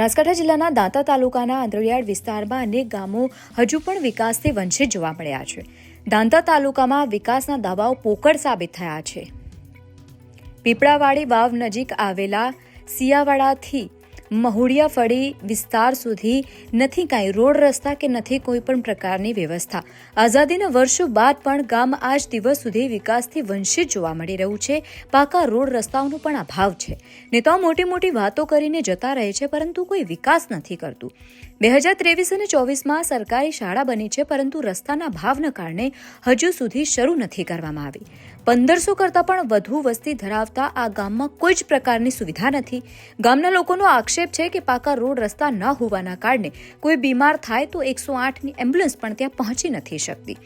બનાસકાંઠા જિલ્લાના દાંતા તાલુકાના આંતરિયાળ વિસ્તારમાં અનેક ગામો હજુ પણ વિકાસથી વંચિત જોવા મળ્યા છે. દાંતા તાલુકામાં વિકાસના દાવાઓ પોકળ સાબિત થયા છે. પીપળાવાડી વાવ નજીક આવેલા સિયાવાડાથી મહુડિયા ફળી વિસ્તાર સુધી નથી કાંઈ રોડ રસ્તા કે નથી કોઈ પણ પ્રકારની વ્યવસ્થા. આઝાદીના વર્ષો બાદ પણ ગામ આજ દિવસ સુધી વિકાસથી વંચિત જોવા મળી રહ્યું છે. પાકા રોડ રસ્તાઓનો પણ અભાવ છે. નેતાઓ મોટી મોટી વાતો કરીને જતા રહે છે, પરંતુ કોઈ વિકાસ નથી કરતું. બે હજાર ત્રેવીસ અને ચોવીસમાં સરકારી શાળા બની છે, પરંતુ રસ્તાના ભાવના કારણે હજુ સુધી શરૂ નથી કરવામાં આવી. પંદરસો કરતાં પણ વધુ વસ્તી ધરાવતા આ ગામમાં કોઈ જ પ્રકારની સુવિધા નથી. ગામના લોકોનો આક્ષેપ છે કે પાકા રોડ રસ્તા ન હોવાના કારણે કોઈ બીમાર થાય તો એકસો આઠની એમ્બ્યુલન્સ પણ ત્યાં પહોંચી નથી શકતી.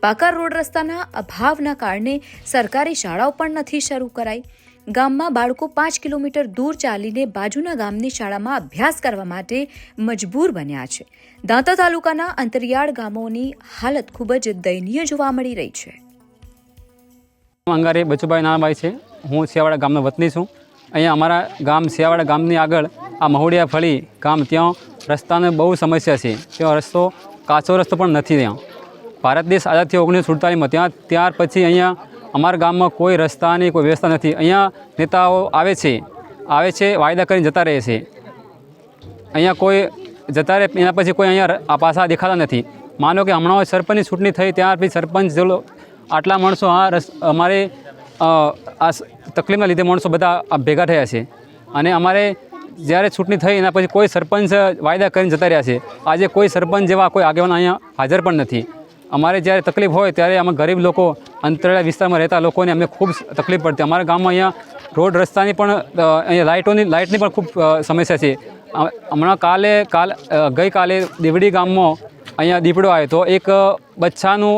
પાકા રોડ રસ્તાના અભાવના કારણે સરકારી શાળાઓ પણ નથી શરૂ કરાઈ. ગામમાં બાળકો પાંચ કિલોમીટર દૂર ચાલીને બાજુના ગામની શાળામાં અભ્યાસ કરવા માટે મજબૂર બન્યા છે. દાંતા તાલુકાના અંતરિયાળ ગામોની હાલત ખૂબ જ દયનીય જોવા મળી રહી છે. અંગારે બચુભાઈ નાનાભાઈ છે. હું સિયાવાડા ગામનો વતની છું. અહીંયા અમારા ગામ સિયાવાડા ગામની આગળ આ મહુડિયા ફળી ગામ, ત્યાં રસ્તાને બહુ સમસ્યા છે. ત્યાં રસ્તો, કાચો રસ્તો પણ નથી ત્યાં. ભારત દેશ આઝાદ થયો ઓગણીસો સુડતાલીસમાં ત્યાં, ત્યાર પછી અહીંયા અમારા ગામમાં કોઈ રસ્તાની કોઈ વ્યવસ્થા નથી. અહીંયા નેતાઓ આવે છે આવે છે, વાયદા કરીને જતા રહે છે. અહીંયા કોઈ જતા રહે, એના પછી કોઈ અહીંયા પાછા દેખાતા નથી. માનો કે હમણાં સરપંચની ચૂંટણી થઈ, ત્યાર પછી સરપંચ જેલો આટલા માણસો આ રસ અમારે આ તકલીફના લીધે માણસો બધા ભેગા થયા છે. અને અમારે જ્યારે ચૂંટણી થઈ એના પછી કોઈ સરપંચ વાયદા કરીને જતા રહ્યા છે. આજે કોઈ સરપંચ જેવા કોઈ આગેવાન અહીંયા હાજર પણ નથી. અમારે જ્યારે તકલીફ હોય ત્યારે અમે ગરીબ લોકો અંતરિયાળ વિસ્તારમાં રહેતા લોકોને અમને ખૂબ તકલીફ પડતી. અમારા ગામમાં અહીંયા રોડ રસ્તાની પણ અહીંયા લાઇટોની, લાઇટની પણ ખૂબ સમસ્યા છે. હમણાં કાલે, કાલ ગઈકાલે દેવડી ગામમાં અહીંયા દીપડો આવ્યો તો એક બચ્ચાનું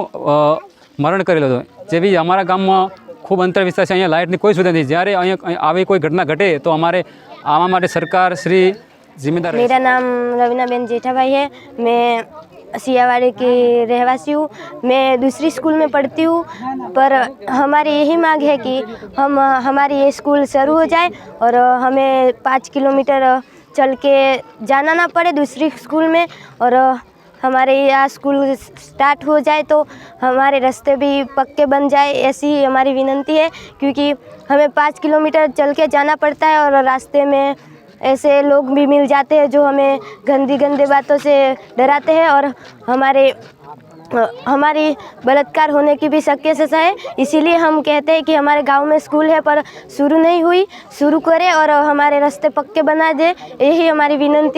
મરણ કરેલો હતો. જેવી અમારા ગામમાં ખૂબ અંતર વિસ્તાર છે અહીંયા લાઇટની કોઈ સુવિધા નથી જ્યારે અહીંયા અહીંયા આવી કોઈ ઘટના ઘટે તો અમારે આવા માટે સરકાર શ્રી જિમ્મેદાર રહેશે. मेरा नाम रवीना बेन जेठाभाई है मैं सियावाड़ी की रहवासी हूँ मैं दूसरी स्कूल में पढ़ती हूँ पर हमारी यही मांग है कि हम हमारी ये स्कूल शुरू हो जाए और हमें पाँच किलोमीटर चल के जाना ना पड़े दूसरी स्कूल में और हमारे यहाँ स्कूल स्टार्ट हो जाए तो हमारे रास्ते भी पक्के बन जाए, ऐसी हमारी विनती है, क्योंकि हमें पाँच किलोमीटर चल के जाना पड़ता है और रास्ते में ऐसे लोग भी मिल जाते हैं जो हमें गंदी गंदी बातों से डराते हैं और हमारे, हमारी बलात्कार होने की भी शक्य है इसीलिए हम कहते हैं कि हमारे गाँव में स्कूल है, पर शुरू नहीं हुई, शुरू करें और हमारे रास्ते पक्के बना दे, यही हमारी विनंती